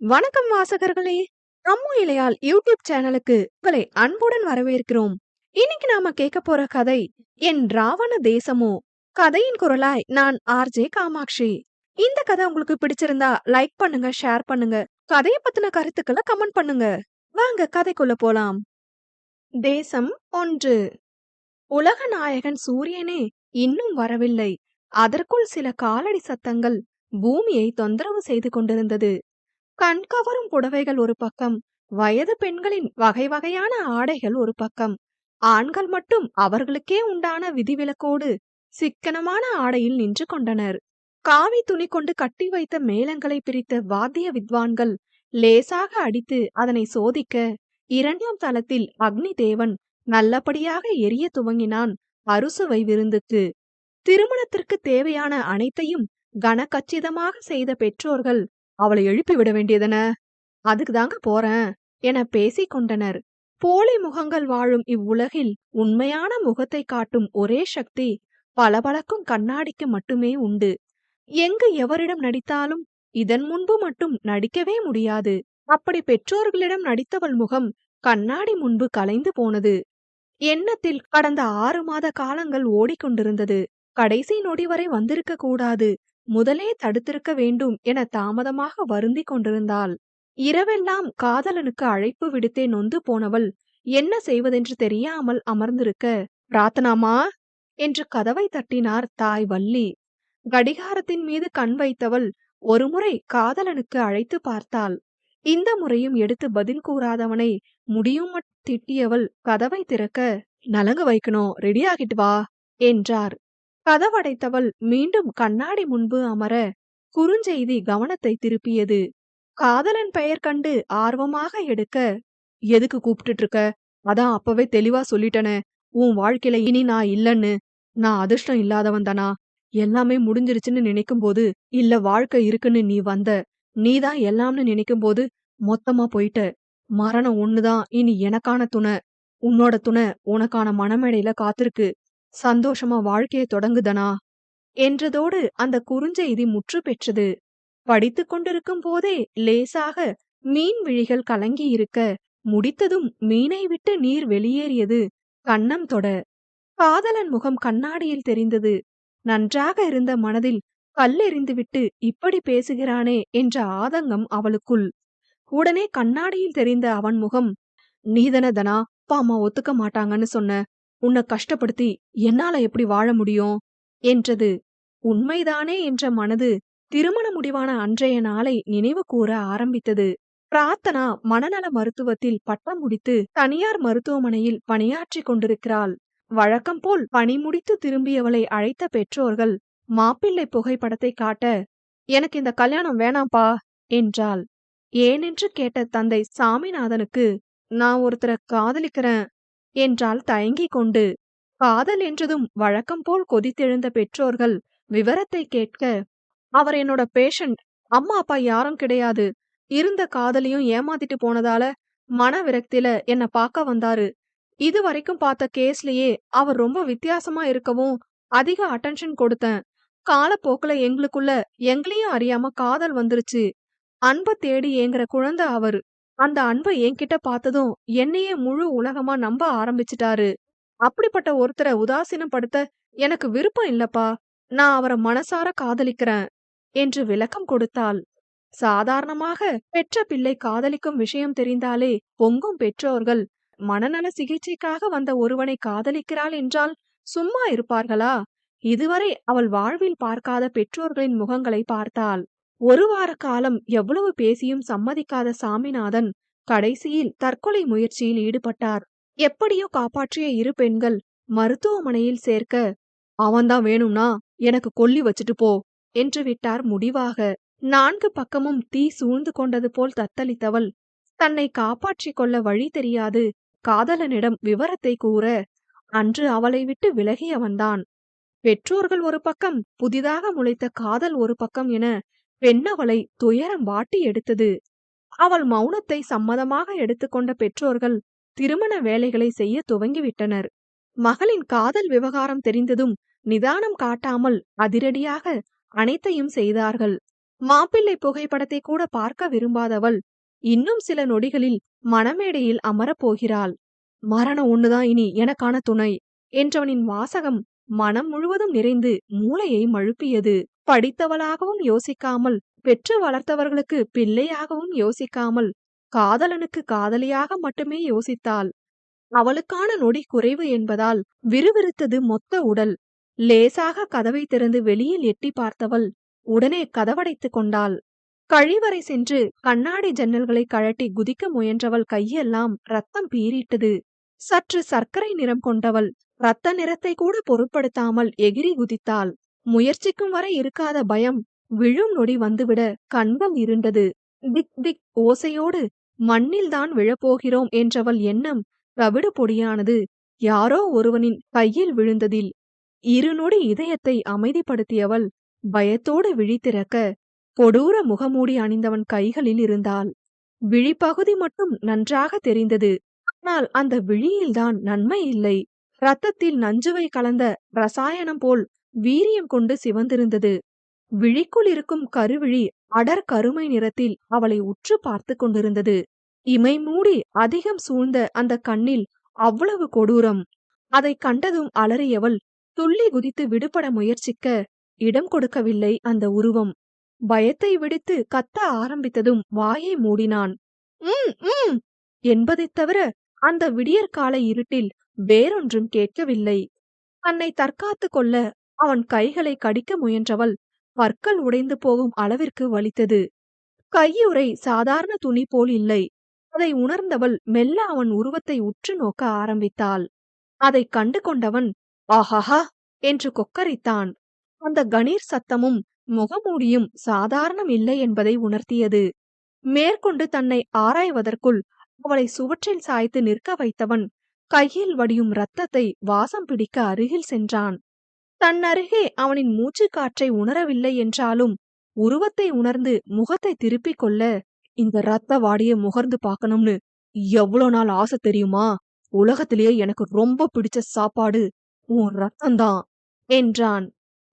வணக்கம் வாசகர்களே. அம்மு இலையால் யூடியூப் சேனலுக்கு உங்களை அன்புடன் வரவேற்கிறோம். இன்னைக்கு நாம கேட்க போற கதை என் ராவண தேசமோ? கதையின் குரலாய் நான் ஆர்ஜே காமாட்சி. இந்த கதை உங்களுக்கு பிடிச்சிருந்தா லைக் பண்ணுங்க ஷேர் பண்ணுங்க. கதையை பத்தின கருத்துக்களை கமெண்ட் பண்ணுங்க. வாங்க கதைக்குள்ள போலாம். தேசம் ஒன்று. உலக நாயகன் சூரியனே இன்னும் வரவில்லை. அதற்குள் சில காலடி சத்தங்கள் பூமியை தொந்தரவு செய்து கொண்டிருந்தது. கண்கவரும் புடவைகள் ஒரு பக்கம் வயது பெண்களின் வகை வகையான ஆடைகள் ஒரு பக்கம். ஆண்கள் மட்டும் அவர்களுக்கே உண்டான விதிவிலக்கோடு சிக்கனமான ஆடையில் நின்று கொண்டனர். காவி துணி கொண்டு கட்டி வைத்த மேளங்களை பிரித்த வாத்திய வித்வான்கள் லேசாக அடித்து அதனை சோதிக்க இரண்டாம் தளத்தில் அக்னி தேவன் நல்லபடியாக எரிய துவங்கினான் அறுசுவை விருந்துக்கு. திருமணத்திற்கு தேவையான அனைத்தையும் கனகச்சிதமாக செய்த பெற்றோர்கள் அவளை எழுப்பி விட வேண்டியதன அதுக்கு தாங்க போறேன் என பேசிக் கொண்டனர். போலி முகங்கள் வாழும் இவ்வுலகில் உண்மையான முகத்தை காட்டும் ஒரே சக்தி பளபளக்கும் கண்ணாடிக்கு மட்டுமே உண்டு. எங்கு எவரிடம் நடித்தாலும் இதன் முன்பு மட்டும் நடிக்கவே முடியாது. அப்படி பெற்றோர்களிடம் நடித்தவள் முகம் கண்ணாடி முன்பு கலைந்து போனது. எண்ணத்தில் கடந்த ஆறு மாத காலங்கள் ஓடிக்கொண்டிருந்தது. கடைசி நொடி வரை வந்திருக்க கூடாது. முதலே தடுத்திருக்க வேண்டும் என தாமதமாக வருந்தி கொண்டிருந்தாள். இரவெல்லாம் காதலனுக்கு அழைப்பு விடுத்தே நொந்து போனவள் என்ன செய்வதென்று தெரியாமல் அமர்ந்திருக்க பிரார்த்தனாமா என்று கதவை தட்டினார் தாய் வள்ளி. கடிகாரத்தின் மீது கண் வைத்தவள் ஒருமுறை காதலனுக்கு அழைத்து பார்த்தாள். இந்த முறையும் எடுத்து பதில் கூறாதவனை முடியும் திட்டியவள் கதவை திறக்க நலங்கு வைக்கணும் ரெடியாகிட்டு வா என்றார். கதவடைத்தவள் மீண்டும் கண்ணாடி முன்பு அமர குறுஞ்செய்தி கவனத்தை திருப்பியது. காதலன் பெயர் கண்டு ஆர்வமாக எடுக்க எதுக்கு கூப்பிட்டுட்டு இருக்க அதான் அப்பவே தெளிவா சொல்லிட்டனே. உன் வாழ்க்கையில இனி நான் இல்லன்னு. நான் அதிர்ஷ்டம் இல்லாதவன் தானா? எல்லாமே முடிஞ்சிருச்சுன்னு நினைக்கும் போது இல்ல வாழ்க்கை இருக்குன்னு நீ வந்த. நீதான் எல்லாம்னு நினைக்கும் போது மொத்தமா போயிட்ட. மரணம் ஒண்ணுதான். இனி எனக்கான துணை. உன்னோட துணை உனக்கான மனமேடையில காத்திருக்கு. சந்தோஷமா வாழ்க்கையை தொடங்குதனா? என்றதோடு அந்த குறுஞ்செய்தி முற்று பெற்றது. படித்து கொண்டிருக்கும் போதே லேசாக மீன் விழிகள் கலங்கி இருக்க முடித்ததும் மீனை விட்டு நீர் வெளியேறியது கண்ணம் தொட. காதலன் முகம் கண்ணாடியில் தெரிந்தது. நன்றாக இருந்த மனதில் கல்லெறிந்துவிட்டு இப்படி பேசுகிறானே என்ற ஆதங்கம் அவளுக்குள். உடனே கண்ணாடியில் தெரிந்த அவன் முகம் நீதனதனா அப்பா அம்மா ஒத்துக்க மாட்டாங்கன்னு சொன்ன. உன்னை கஷ்டப்படுத்தி என்னால எப்படி வாழ முடியும்? என்றது. உண்மைதானே? என்ற மனது திருமண முடிவான அன்றைய நாளை நினைவு கூற ஆரம்பித்தது. பிரார்த்தனா மனநல மருத்துவத்தில் பட்டம் முடித்து தனியார் மருத்துவமனையில் பணியாற்றி கொண்டிருக்கிறாள். வழக்கம் போல் பணி முடித்து திரும்பியவளை அழைத்த பெற்றோர்கள் மாப்பிள்ளை புகைப்படத்தை காட்ட எனக்கு இந்த கல்யாணம் வேணாம்பா என்றாள். ஏனென்று கேட்ட தந்தை சாமிநாதனுக்கு நான் ஒருத்தரை காதலிக்கிறேன் என்றால் தயங்கிக் கொண்டு காதல் என்றதும் வழக்கம் போல் கொதித்தெழுந்த பெற்றோர்கள் விவரத்தை கேட்க அவர் என்னோட பேஷண்ட் அம்மா அப்பா யாரும் கிடையாது. இருந்த காதலியும் ஏமாத்திட்டு போனதால மன விரக்தியில என்ன பார்க்க வந்தாரு. இது வரைக்கும் பார்த்த கேஸ்லயே அவர் ரொம்ப வித்தியாசமா இருக்கவும் அதிக அட்டென்ஷன் கொடுத்தேன். காலப்போக்குல எங்களுக்குள்ள எங்களையும் அறியாம காதல் வந்துருச்சு. அன்பை தேடி ஏங்குற குழந்தை அவர். அந்த அன்பை என்கிட்ட பார்த்ததும் என்னையே முழு உலகமா நம்ப ஆரம்பிச்சிட்டாரு. அப்படிப்பட்ட ஒருத்தரை உதாசீனப்படுத்த எனக்கு விருப்பம் இல்லப்பா. நான் அவரை மனசார காதலிக்கிறேன் என்று விளக்கம் கொடுத்தாள். சாதாரணமாக பெற்ற பிள்ளை காதலிக்கும் விஷயம் தெரிந்தாலே பொங்கும் பெற்றோர்கள். மனநல சிகிச்சைக்காக வந்த ஒருவனை காதலிக்கிறாள் என்றால் சும்மா இருப்பார்களா? இதுவரை அவள் வாழ்வில் பார்க்காத பெற்றோர்களின் முகங்களை பார்த்தாள். ஒரு வார காலம் எவ்வளவு பேசியும் சம்மதிக்காத சாமிநாதன் கடைசியில் தற்கொலை முயற்சியில் ஈடுபட்டார். எப்படியோ காப்பாற்றிய இரு பெண்கள் மருத்துவமனையில் சேர்க்க அவன்தான் வேணும்னா எனக்கு கொல்லி வச்சுட்டு போ என்று விட்டார் முடிவாக. நான்கு பக்கமும் தீ சூழ்ந்து கொண்டது போல் தத்தளித்தவள் தன்னை காப்பாற்றிக் கொள்ள வழி தெரியாது. காதலனிடம் விவரத்தை கூற அன்று அவளை விட்டு விலகியவன்தான். பெற்றோர்கள் ஒரு பக்கம் புதிதாக முளைத்த காதல் ஒரு பக்கம் என பெண்ணவளை துயரம் வாட்டி எடுத்தது. அவள் மௌனத்தை சம்மதமாக எடுத்துக்கொண்ட பெற்றோர்கள் திருமண வேலைகளை செய்ய துவங்கிவிட்டனர். மகளின் காதல் விவகாரம் தெரிந்ததும் நிதானம் காட்டாமல் அதிரடியாக அனைத்தையும் செய்தார்கள். மாப்பிள்ளை புகைப்படத்தை கூட பார்க்க விரும்பாதவள் இன்னும் சில நொடிகளில் மணமேடையில் அமரப் போகிறாள். மரணம் ஒண்ணுதான் இனி எனக்கான துணை என்றவனின் வாசகம் மனம் முழுவதும் நிறைந்து மூளையை மழுப்பியது. படித்தவளாகவும் யோசிக்காமல் பெற்று வளர்த்தவர்களுக்கு பிள்ளையாகவும் யோசிக்காமல் காதலனுக்கு காதலியாக மட்டுமே யோசித்தாள். அவளுக்கான நொடி குறைவு என்பதால் விறுவிறுத்தது மொத்த உடல். லேசாக கதவை திறந்து வெளியில் எட்டி பார்த்தவள் உடனே கதவடைத்துக் கொண்டாள். கழிவறை சென்று கண்ணாடி ஜன்னல்களை கழட்டி குதிக்க முயன்றவள் கையெல்லாம் ரத்தம் பீறிட்டது. சற்று சர்க்கரை நிறம் கொண்டவள் ரத்த நிறத்தை கூட பொருட்படுத்தாமல் எகிரி குதித்தாள். முயற்சிக்கும் வரை இருக்காத பயம். விழும் நொடி வந்துவிட கண்கள் இருண்டது. திக் திக் ஓசையோடு மண்ணில்தான் விழப்போகிறோம் என்றவள் எண்ணம் தவிடு பொடியானது. யாரோ ஒருவனின் கையில் விழுந்ததில் இரு நொடி இதயத்தை அமைதிப்படுத்தியவள் பயத்தோடு விழித்திறக்க கொடூர முகமூடி அணிந்தவன் கைகளில் இருந்தாள். விழிப்பகுதி மட்டும் நன்றாக தெரிந்தது. ஆனால் அந்த விழியில்தான் நன்மை இல்லை. ரத்தத்தில் நஞ்சுவை கலந்த ரசாயனம் போல் வீரியம் கொண்டு சிவந்திருந்தது. விழிக்குள் இருக்கும் கருவிழி அடர் கருமை நிறத்தில் அவளை உற்று பார்த்து கொண்டிருந்தது. இமை மூடி அதிகம் சூழ்ந்த அந்த கண்ணில் அவ்வளவு கொடூரம். அதை கண்டதும் அலறியவள் துள்ளி குதித்து விடுபட முயற்சிக்க இடம் கொடுக்கவில்லை அந்த உருவம். பயத்தை விடுத்து கத்த ஆரம்பித்ததும் வாயை மூடினான். உம் உம் என்பதைத் தவிர அந்த விடியற்கால இருட்டில் வேறொன்றும் கேட்கவில்லை. தன்னை தற்காத்து கொள்ள அவன் கைகளை கடிக்க முயன்றவள் பற்கள் உடைந்து போகும் அளவிற்கு வலித்தது. கையுறை சாதாரண துணி போல் இல்லை. அதை உணர்ந்தவள் மெல்ல அவன் உருவத்தை உற்று நோக்க ஆரம்பித்தாள். அதை கண்டு கொண்டவன் ஆஹாஹா! என்று கொக்கரித்தான். அந்த கணீர் சத்தமும் முகமூடியும் சாதாரணம் இல்லை என்பதை உணர்த்தியது. மேற்கொண்டு தன்னை ஆராய்வதற்குள் அவளை சுவற்றில் சாய்த்து நிற்க வைத்தவன் கையில் வடியும் ரத்தத்தை வாசம் பிடிக்க அருகில் சென்றான். தன் அருகே அவனின் மூச்சு காற்றை உணரவில்லை என்றாலும் உருவத்தை உணர்ந்து முகத்தை திருப்பிக் கொள்ள இந்த ரத்த வாடிய முகர்ந்து பார்க்கணும்னு எவ்வளவு நாள் ஆசை தெரியுமா? உலகத்திலேயே எனக்கு ரொம்ப பிடிச்ச சாப்பாடு உன் ரத்தம்தான் என்றான்.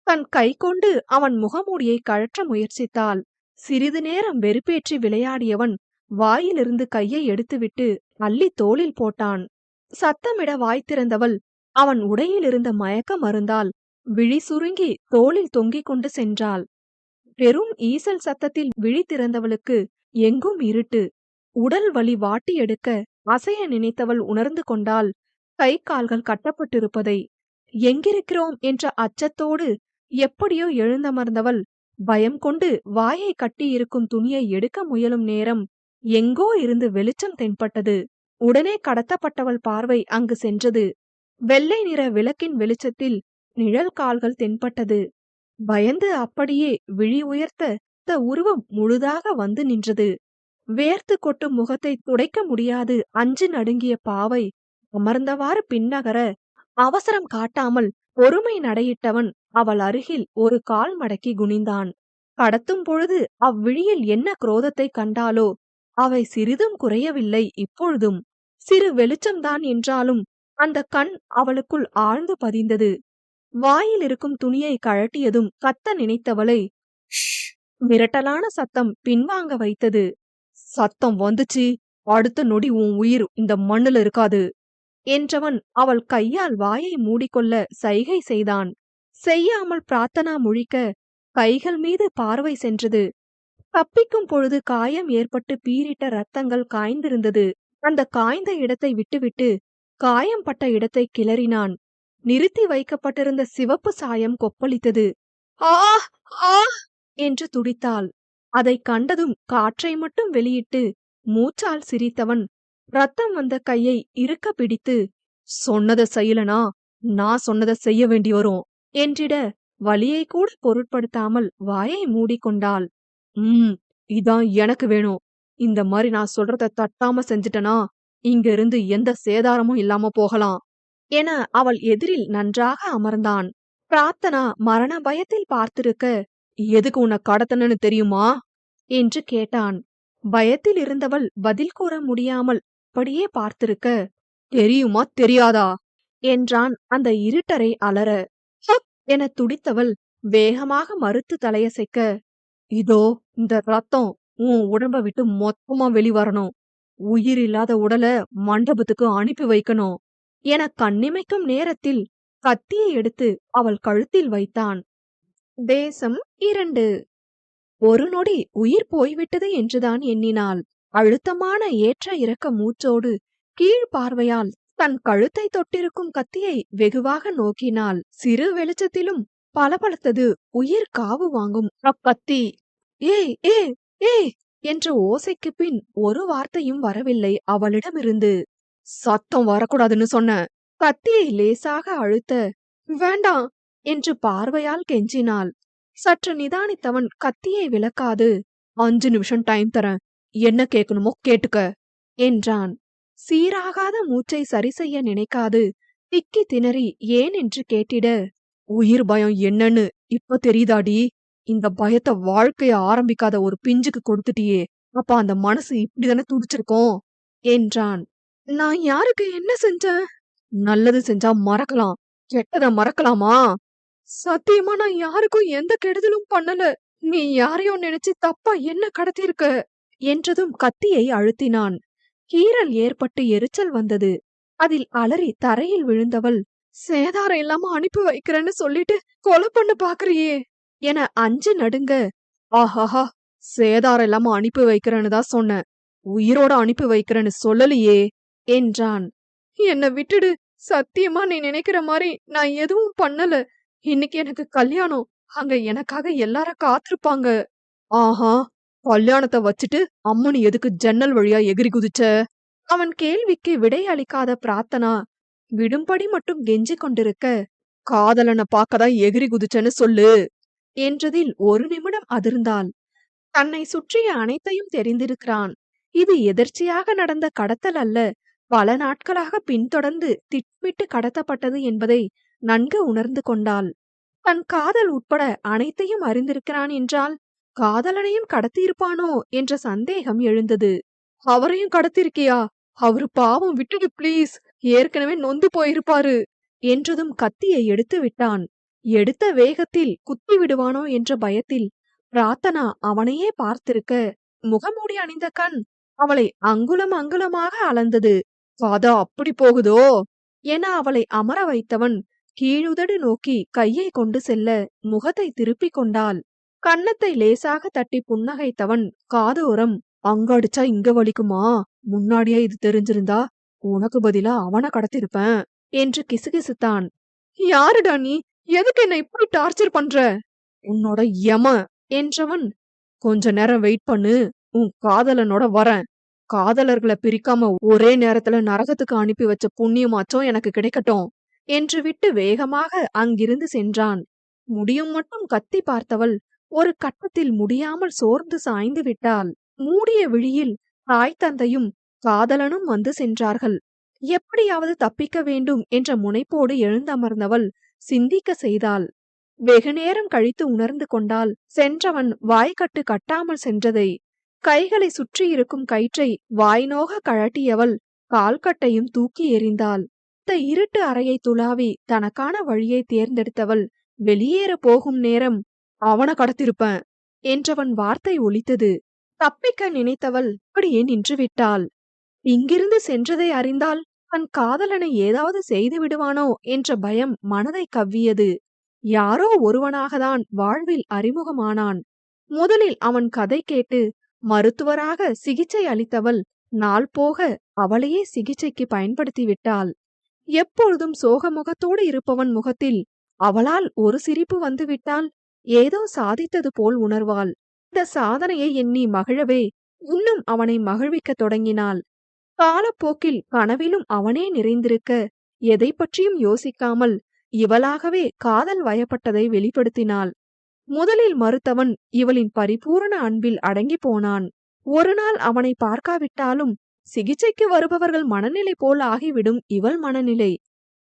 தன் கை கொண்டு அவன் முகமூடியை கழற்ற முயற்சித்தாள் சிறிது நேரம் வெறுப்பேற்றி விளையாடியவன் வாயிலிருந்து கையை எடுத்துவிட்டு அள்ளி தோளில் போட்டான். சத்தமிட வாய் திறந்தவள் அவன் உடையிலிருந்த மயக்க மருந்தால் விழி சுருங்கி தோளில் தொங்கிக் கொண்டு சென்றாள். பெரும் ஈசல் சத்தத்தில் விழி திறந்தவளுக்கு எங்கும் இருட்டு. உடல் வலி வாட்டி எடுக்க அசைய நினைத்தவள் உணர்ந்து கொண்டால் கை கால்கள் கட்டப்பட்டிருப்பதை எங்கிருக்கிறோம்? என்ற அச்சத்தோடு எப்படியோ எழுந்தமர்ந்தவள் பயம் கொண்டு வாயை கட்டியிருக்கும் துணியை எடுக்க முயலும் நேரம் எங்கோ இருந்து வெளிச்சம் தென்பட்டது. உடனே கடத்தப்பட்டவள் பார்வை அங்கு சென்றது. வெள்ளை நிற விளக்கின் வெளிச்சத்தில் நிழல் கால்கள் தென்பட்டது. பயந்து அப்படியே விழி உயர்த்த த உருவம் முழுதாக வந்து நின்றது. வேர்த்து கொட்டும் முகத்தை துடைக்க முடியாது. அஞ்சு நடுங்கிய பாவை அமர்ந்தவாறு பின்னகர அவசரம் காட்டாமல் பொறுமை நடையிட்டவன் அவள் அருகில் ஒரு கால் மடக்கி குனிந்தான். கடத்தும் பொழுது அவ்விழியில் என்ன குரோதத்தை கண்டாலோ அவை சிறிதும் குறையவில்லை இப்பொழுதும். சிறு வெளிச்சம்தான் என்றாலும் அந்த கண் அவளுக்குள் ஆழ்ந்து பதிந்தது. வாயில் இருக்கும் துணியை கழட்டியதும் கத்த நினைத்தவளை மிரட்டலான சத்தம் பின்வாங்க வைத்தது. சத்தம் வந்துச்சு. அடுத்த நொடி உன் உயிர் இந்த மண்ணுல இருக்காது என்றவன் அவள் கையால் வாயை மூடிக்கொள்ள சைகை செய்தான். செய்யாமல் பிரார்த்தனா முழிக்க கைகள் மீது பார்வை சென்றது. தப்பிக்கும் பொழுது காயம் ஏற்பட்டு பீரிட்ட ரத்தங்கள் காய்ந்திருந்தது. அந்த காய்ந்த இடத்தை விட்டுவிட்டு காயம் பட்ட இடத்தை கிளறினான். நிறுத்தி வைக்கப்பட்டிருந்த சிவப்பு சாயம் கொப்பளித்தது. ஆ ஆ! என்று துடித்தாள். அதைக் கண்டதும் காற்றை மட்டும் வெளியிட்டு மூச்சால் சிரித்தவன் ரத்தம் வந்த கையை இறுக்க பிடித்து சொன்னத செய்யலனா? நான் சொன்னத செய்ய வேண்டி வரும் என்றிட வலியை கூட பொருட்படுத்தாமல் வாயை மூடிக்கொண்டாள். உம் இதான் எனக்கு வேணும். இந்த மாதிரி நான் சொல்றத தட்டாம செஞ்சிட்டனா? இங்க இருந்து எந்த சேதாரமும் இல்லாம போகலாம். என அவள் எதிரில் நன்றாக அமர்ந்தான். பிரார்த்தனா மரண பயத்தில் பார்த்திருக்க எதுக்கு உன்னை கடத்தனன்னு தெரியுமா? என்று கேட்டான். பயத்தில் இருந்தவள் பதில் கூற முடியாமல் அப்படியே பார்த்திருக்க தெரியுமா தெரியாதா? என்றான் அந்த இருட்டரை அலற. என துடித்தவள் வேகமாக மறுத்து தலையசைக்க இதோ இந்த ரத்தம் உன் உடம்ப விட்டு மொத்தமா வெளிவரணும். உயிர் இல்லாத உடலை மண்டபத்துக்கு அனுப்பி வைக்கணும். என கண்ணிமைக்கும் நேரத்தில் கத்தியை எடுத்து அவள் கழுத்தில் வைத்தான். தேசம் இரண்டு. ஒரு நொடி உயிர் போய்விட்டது என்றுதான் எண்ணினாள். அழுத்தமான ஏற்ற இறக்க மூச்சோடு கீழ் பார்வையால் தன் கழுத்தை தொட்டிருக்கும் கத்தியை வெகுவாக நோக்கினாள். சிறு வெளிச்சத்திலும் பளபளத்தது உயிர் காவு வாங்கும் அக்கத்தி ஏய் ஏ ஏ என்ற ஓசைக்கு பின் ஒரு வார்த்தையும் வரவில்லை அவளிடமிருந்து. சத்தம் வரக்கூடாதுன்னு சொன்ன. கத்தியை லேசாக அழுத்த வேண்டாம் என்று பார்வையால் கெஞ்சினாள். சற்று நிதானித்தவன் கத்தியை விளக்காது அஞ்சு நிமிஷம் டைம் தரேன் என்ன கேட்கணுமோ கேட்டுக்க என்றான். சீராகாத மூச்சை சரி செய்ய நினைக்காது திக்கி திணறி ஏன்? என்று கேட்டிட உயிர் பயம் என்னன்னு இப்ப தெரியுதாடி? இந்த பயத்தை வாழ்க்கைய ஆரம்பிக்காத ஒரு பிஞ்சுக்கு கொடுத்துட்டியே அப்ப அந்த மனசு இப்படிதானே துடிச்சிருக்கோம் என்றான். நான் யாருக்கு என்ன செஞ்சேன்? நல்லது செஞ்சா மறக்கலாம் கெட்டத மறக்கலாமா? சத்தியமா நான் யாருக்கும் எந்த கெடுதலும் பண்ணல. நீ யாரையும் நினைச்சு தப்பா என்ன கடத்திருக்க என்றதும் கத்தியை அழுத்தினான். கீறல் ஏற்பட்டு எரிச்சல் வந்தது. அதில் அலறி தரையில் விழுந்தவள் சேதாரம் இல்லாம அனுப்பி வைக்கிறேன்னு சொல்லிட்டு கொலை பண்ண பாக்குறியே! என அஞ்சு நடுங்க ஆஹாஹா! சேதாரம் இல்லாம அனுப்பி வைக்கிறேன்னு தான் சொன்னேன். உயிரோட அனுப்பி வைக்கிறேன்னு சொல்லலையே! என்றான். என்னை விட்டுடு. சத்தியமா நீ நினைக்கிற மாதிரி நான் எதுவும் பண்ணல. இன்னைக்கு எனக்கு கல்யாணம். அங்க எனக்காக எல்லாரும் காத்திருப்பாங்க. ஆஹா. கல்யாணத்தை வச்சுட்டு அம்மனு எதுக்கு ஜன்னல் வழியா எகிரி குதிச்ச? அவன் கேள்விக்கு விடை அளிக்காத பிரார்த்தனா. விடும்படி மட்டும் கெஞ்சி கொண்டிருக்க. காதலனை பார்க்கதான் எகிரி குதிச்சேன்னு சொல்லு. என்றதில் ஒரு நிமிடம் அதிர்ந்தாள். தன்னை சுற்றிய அனைத்தையும் தெரிந்திருக்கிறான். இது எதர்ச்சியாக நடந்த கடத்தல் அல்ல. பல நாட்களாக பின்தொடர்ந்து திட்டமிட்டு கடத்தப்பட்டது என்பதை நன்கு உணர்ந்து கொண்டாள். தன் காதல் உட்பட அனைத்தையும் அறிந்திருக்கிறான் என்றால் காதலனையும் கடத்தியிருப்பானோ என்ற சந்தேகம் எழுந்தது. அவரையும் கடத்திருக்கியா அவரு பாவம் விட்டுடு பிளீஸ்! ஏற்கனவே நொந்து போயிருப்பாரு! என்றதும் கத்தியை எடுத்து விட்டான். எடுத்த வேகத்தில் குத்தி விடுவானோ என்ற பயத்தில் பிரார்த்தனா அவனையே பார்த்திருக்க முகமூடி அணிந்த கண் அவளை அங்குலம் அங்குலமாக அளந்தது. காதா அப்படி போகுதோ? என அவளை அமர வைத்தவன் கீழுதடு நோக்கி கையை கொண்டு செல்ல முகத்தை திருப்பிக் கொண்டாள். கன்னத்தை லேசாக தட்டி புன்னகைத்தவன் காதோரம் அங்கடிச்சா இங்க வலிக்குமா? முன்னாடியே இது தெரிஞ்சிருந்தா உனக்கு பதிலா அவன கடத்திருப்பேன் என்று கிசுகிசுத்தான். யாருடா நீ? எதுக்கு என்ன இப்படி டார்ச்சர் பண்ற? உன்னோட யம என்றவன் கொஞ்ச நேரம் வெயிட் பண்ணு உன் காதலனோட வரேன். காதலர்களை பிரிக்காம ஒரே நேரத்துல நரகத்துக்கு அனுப்பி வச்ச புண்ணியமாச்சும் எனக்கு கிடைக்கட்டும் என்று விட்டு வேகமாக அங்கிருந்து சென்றான். முடியும் மட்டும் கத்தி பார்த்தவள் ஒரு கட்டத்தில் முடியாமல் சோர்ந்து சாய்ந்து விட்டாள். மூடிய விழியில் தாய் தந்தையும் காதலனும் வந்து சென்றார்கள். எப்படியாவது தப்பிக்க வேண்டும் என்ற முனைப்போடு எழுந்தமர்ந்தவள் சிந்திக்க செய்தாள். வெகு நேரம் கழித்து உணர்ந்து கொண்டால் சென்றவன் வாய்க்கட்டு கட்டாமல் சென்றதை கைகளை சுற்றியிருக்கும் கயிற்றை வாய்நோக கழட்டியவள் கால்கட்டையும் தூக்கி எறிந்தாள். இந்த இருட்டு அறையை துளாவி தனக்கான வழியை தேர்ந்தெடுத்தவள் வெளியேற போகும் நேரம் அவன கடத்திருப்பேன் என்றவன் வார்த்தை ஒலித்தது. தப்பிக்க நினைத்தவள் அப்படியே நின்று விட்டாள் இங்கிருந்து சென்றதை அறிந்தால் தன் காதலனை ஏதாவது செய்து விடுவானோ? என்ற பயம் மனதை கவ்வியது. யாரோ ஒருவனாகத்தான் வாழ்வில் அறிமுகமானான். முதலில் அவன் கதை கேட்டு மருத்துவராக சிகிச்சை அளித்தவள் நாள் போக அவளையே சிகிச்சைக்கு பயன்படுத்தி விட்டாள் எப்பொழுதும் சோகமுகத்தோடு இருப்பவன் முகத்தில் அவளால் ஒரு சிரிப்பு வந்துவிட்டால் ஏதோ சாதித்தது போல் உணர்வாள். இந்த சாதனையை எண்ணி மகிழவே இன்னும் அவனை மகிழ்விக்கத் தொடங்கினாள். காலப்போக்கில் கனவிலும் அவனே நிறைந்திருக்க எதை பற்றியும் யோசிக்காமல் இவளாகவே காதல் வயப்பட்டதை வெளிப்படுத்தினாள். முதலில் மறுத்தவன் இவளின் பரிபூரண அன்பில் அடங்கி போனான். ஒரு நாள் அவனை பார்க்காவிட்டாலும் சிகிச்சைக்கு வருபவர்கள் மனநிலை போல் ஆகிவிடும் இவள் மனநிலை.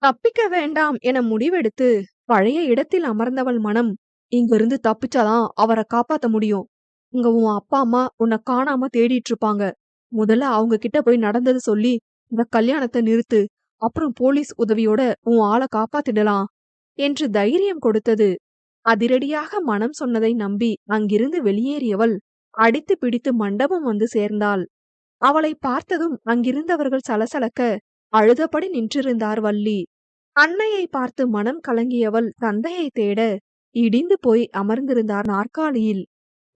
தப்பிக்க வேண்டாம் என முடிவெடுத்து பழைய இடத்தில் அமர்ந்தவள் மனம் இங்கிருந்து தப்பிச்சாதான் அவரை காப்பாத்த முடியும். உங்க உன் அப்பா அம்மா உன்னை காணாம தேடிட்டு இருப்பாங்க முதல்ல அவங்க கிட்ட போய் நடந்தது சொல்லி இந்த கல்யாணத்தை நிறுத்து. அப்புறம் போலீஸ் உதவியோட உன் ஆளை காப்பாத்திடலாம் என்று தைரியம் கொடுத்தது. அதிரடியாக மனம் சொன்னதை நம்பி அங்கிருந்து வெளியேறியவள் அடித்து பிடித்து மண்டபம் வந்து சேர்ந்தாள். அவளை பார்த்ததும் அங்கிருந்தவர்கள் சலசலக்க அழுதபடி நின்றிருந்தார் வள்ளி. அன்னையை பார்த்து மனம் கலங்கியவள் தந்தையை தேட இடிந்து போய் அமர்ந்திருந்தார் நாற்காலியில்.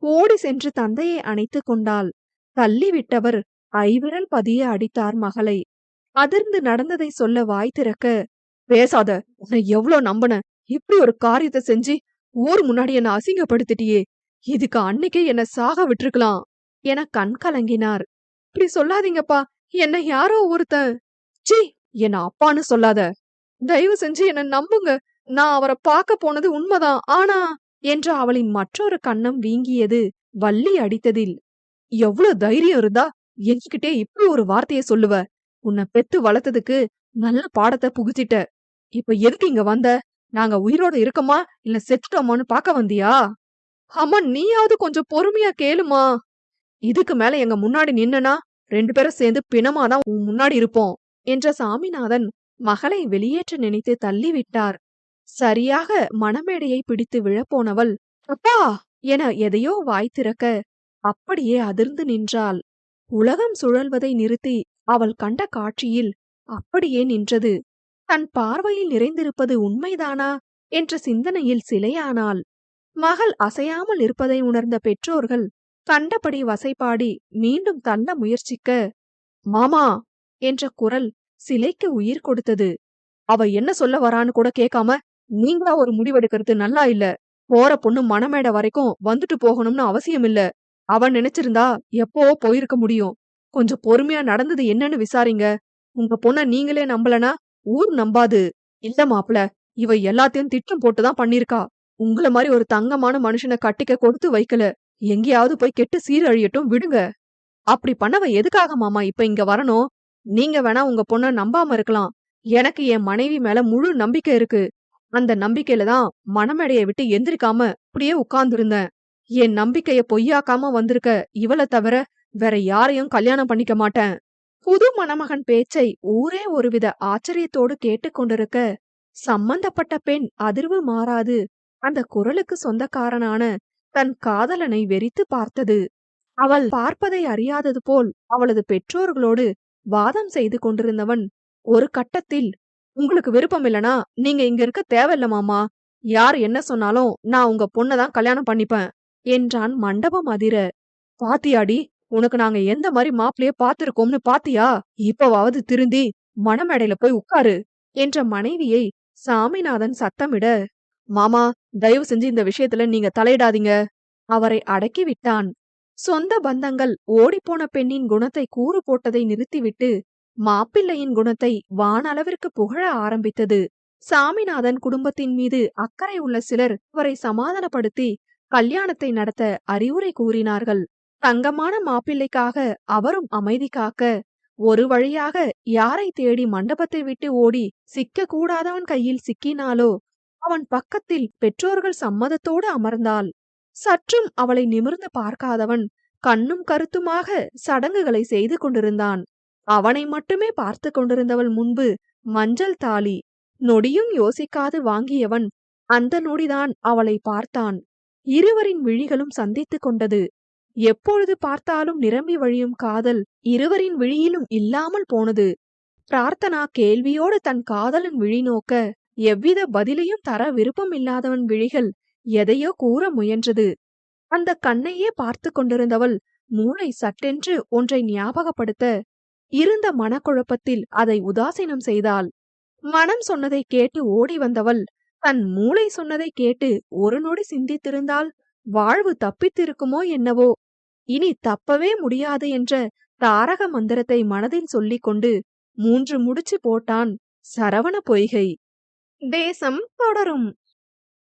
ஓடி சென்று தந்தையை அணைத்துக் கொண்டாள். தள்ளிவிட்டவர் ஐவிரல் பதிய அடித்தார் மகளை. அதிர்ந்து நடந்ததை சொல்ல வாய் திறக்க பேசாத உன்னை எவ்வளோ நம்பன? இப்படி ஒரு காரியத்தை செஞ்சு ஊர் முன்னாடி என்ன அசிங்கப்படுத்திட்டியே. இதுக்கு அன்னைக்கே என்ன சாக விட்டுருக்கலாம். என கண் கலங்கினார். இப்படி சொல்லாதீங்கப்பா. என்ன யாரோ ஒருத்தன். சீ என்ன அப்பான்னு சொல்லாத. தயவு செஞ்சு என்ன நம்புங்க. நான் அவரை பார்க்க போனது உண்மைதான். ஆனா என்று அவளின் மற்றொரு கண்ணம் வீங்கியது வள்ளி அடித்ததில். எவ்வளவு தைரியம் இருந்தா என்கிட்டே இப்படி ஒரு வார்த்தைய சொல்லுவ. உன்னை பெத்து வளர்த்ததுக்கு நல்ல பாடத்தை புகுத்திட்ட. இப்ப எதுக்கு இங்க வந்த? நாங்க உயிரோட இருக்கோமா? இல்ல செத்துட்டோமான்னு பார்க்க வந்தியா? அம்மா நீயாவது கொஞ்சம் பொறுமையா கேளுமா. இதுக்கு மேல எங்க முன்னாடி நின்னனா ரெண்டு பேரும் சேர்ந்து பிணமாதான் உன் முன்னாடி இருப்போம் என்ற சாமிநாதன் மகளை வெளியேற்ற நினைத்து தள்ளிவிட்டார். சரியாக மணமேடையை பிடித்து விழப்போனவள் அப்பா! என எதையோ வாய் திறக்க அப்படியே அதிர்ந்து நின்றாள். உலகம் சுழல்வதை நிறுத்தி அவள் கண்ட காட்சியில் அப்படியே நின்றது தன் பார்வையில் நிறைந்திருப்பது உண்மைதானா? என்ற சிந்தனையில் சிலையானாள். மகள் அசையாமல் இருப்பதை உணர்ந்த பெற்றோர்கள் கண்டபடி வசைபாடி மீண்டும் தள்ள முயற்சிக்க மாமா! என்ற குரல் சிலைக்கு உயிர் கொடுத்தது. அவ என்ன சொல்ல வரான்னு கூட கேட்காம நீங்களா ஒரு முடிவெடுக்கிறது நல்லா இல்ல. போற பொண்ணு மணமேட வரைக்கும் வந்துட்டு போகணும்னு அவசியம் இல்ல அவன் நினைச்சிருந்தா எப்போ போயிருக்க முடியும். கொஞ்சம் பொறுமையா நடந்தது என்னன்னு விசாரிங்க. உங்க பொண்ண நீங்களே நம்பலனா ஊர் நம்பாது. இல்ல மாப்ள இவ எல்லாத்தையும் திட்டம் போட்டுதான் பண்ணிருக்கா. உங்கள மாதிரி ஒரு தங்கமான மனுஷனை கட்டிக்க கொடுத்து வைக்கல. எங்கேயாவது போய் கெட்டு சீரழியட்டும் விடுங்க. அப்படி பண்ணவ எதுக்காக மாமா இப்ப இங்க வரணும்? நீங்க வேணா உங்க பொண்ண நம்பாம இருக்கலாம். எனக்கு என் மனைவி மேல முழு நம்பிக்கை இருக்கு. அந்த நம்பிக்கையில தான் மனமேடைய விட்டு எந்திரிக்காம அப்படியே உட்கார்ந்துருந்தேன். என் நம்பிக்கைய பொய்யாக்காம வந்திருக்க இவள தவிர வேற யாரையும் கல்யாணம் பண்ணிக்க மாட்டேன். புது மணமகன் பேச்சை ஊரே ஒருவித ஆச்சரியத்தோடு கேட்டுக்கொண்டிருக்க சம்பந்தப்பட்ட பெண் அதிர்வு மாறாது. அந்த குரலுக்கு சொந்தக்காரனான தன் காதலனை வெறித்து பார்த்தது. அவள் பார்ப்பதை அறியாதது போல் அவளது பெற்றோர்களோடு வாதம் செய்து கொண்டிருந்தவன் ஒரு கட்டத்தில் உங்களுக்கு விருப்பம் இல்லனா நீங்க இங்க இருக்க தேவையில்ல மாமா. யார் என்ன சொன்னாலும் நான் உங்க பொண்ணதான் கல்யாணம் பண்ணிப்பேன் என்றான் மண்டபம் அதிர. பாத்தியாடி உனக்கு நாங்க எந்த மாதிரி மாப்பிளைய பாத்திருக்கோம்னு பாத்தியா? இப்பவாவது திருந்தி மணமேடையில போய் உட்காரு என்ற மனைவியை சாமிநாதன் சத்தமிட மாமா தயவு செஞ்சு இந்த விஷயத்துல நீங்க தலையிடாதீங்க. அவரை அடக்கி விட்டான் சொந்த பந்தங்கள் ஓடிப்போன பெண்ணின் குணத்தை கூறு போட்டதை நிறுத்திவிட்டு மாப்பிள்ளையின் குணத்தை வானளவிற்கு புகழ ஆரம்பித்தது. சாமிநாதன் குடும்பத்தின் மீது அக்கறை உள்ள சிலர் அவரை சமாதானப்படுத்தி கல்யாணத்தை நடத்த அறிவுரை கூறினார்கள். தங்கமான மாப்பிள்ளைக்காக அவரும் அமைதி காக்க ஒரு வழியாக யாரை தேடி மண்டபத்தை விட்டு ஓடி சிக்க கூடாதவன் கையில் சிக்கினாலோ அவன் பக்கத்தில் பெற்றோர்கள் சம்மதத்தோடு அமர்ந்தாள் சற்றும் அவளை நிமிர்ந்து பார்க்காதவன் கண்ணும் கருத்துமாக சடங்குகளை செய்து கொண்டிருந்தான். அவனை மட்டுமே பார்த்து கொண்டிருந்தவள் முன்பு மஞ்சள் தாலி நொடியும் யோசிக்காது வாங்கியவன் அந்த நொடிதான் அவளை பார்த்தான். இருவரின் விழிகளும் சந்தித்துக் கொண்டது. எப்பொழுது பார்த்தாலும் நிரம்பி வழியும் காதல் இருவரின் விழியிலும் இல்லாமல் போனது. பிரார்த்தனா கேள்வியோடு தன் காதலன் விழி நோக்க எவ்வித பதிலையும் தர விருப்பம் இல்லாதவன் விழிகள் எதையோ கூற முயன்றது. அந்த கண்ணையே பார்த்து கொண்டிருந்தவள் மூளை சட்டென்று ஒன்றை ஞாபகப்படுத்த இருந்த மனக்குழப்பத்தில் அதை உதாசீனம் செய்தாள். மனம் சொன்னதை கேட்டு ஓடி வந்தவள் தன் மூளை சொன்னதை கேட்டு ஒரு நொடி சிந்தித்திருந்தால் வாழ்வு தப்பித்திருக்குமோ என்னவோ இனி தப்பவே முடியாது என்ற தாரக மந்திரத்தை மனதில் சொல்லிக் கொண்டு மூன்று முடிச்சு போட்டான் சரவண பொய்கை. தேசம் தொடரும்.